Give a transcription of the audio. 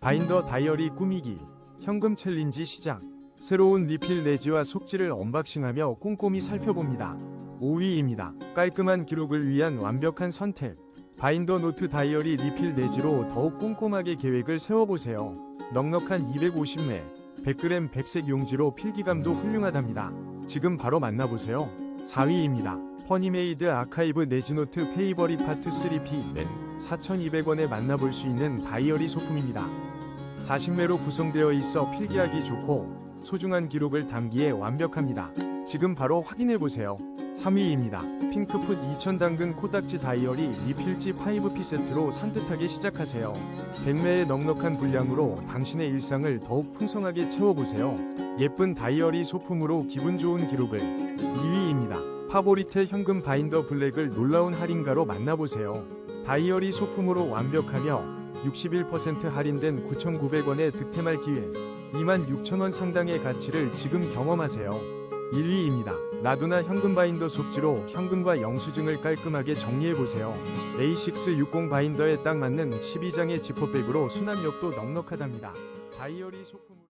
바인더 다이어리 꾸미기 현금 챌린지 시작 새로운 리필 내지와 속지를 언박싱하며 꼼꼼히 살펴봅니다. 5위입니다. 깔끔한 기록을 위한 완벽한 선택 바인더 노트 다이어리 리필 내지로 더욱 꼼꼼하게 계획을 세워보세요. 넉넉한 250매 100g 백색 용지로 필기감도 훌륭하답니다. 지금 바로 만나보세요. 4위입니다. 퍼니메이드 아카이브 내지노트 페이버리 파트 3P는 4,200원에 만나볼 수 있는 다이어리 소품입니다. 40매로 구성되어 있어 필기하기 좋고 소중한 기록을 담기에 완벽합니다. 지금 바로 확인해보세요. 3위입니다. 핑크풋 2000 당근 코딱지 다이어리 리필지 5P 세트로 산뜻하게 시작하세요. 100매의 넉넉한 분량으로 당신의 일상을 더욱 풍성하게 채워보세요. 예쁜 다이어리 소품으로 기분 좋은 기록을 2위입니다. 파보리테 현금 바인더 블랙을 놀라운 할인가로 만나보세요. 다이어리 소품으로 완벽하며 61% 할인된 9,900원의 득템할 기회 26,000원 상당의 가치를 지금 경험하세요. 1위입니다. 라두나 현금 바인더 속지로 현금과 영수증을 깔끔하게 정리해보세요. A660 바인더에 딱 맞는 12장의 지퍼백으로 수납력도 넉넉하답니다. 다이어리 소품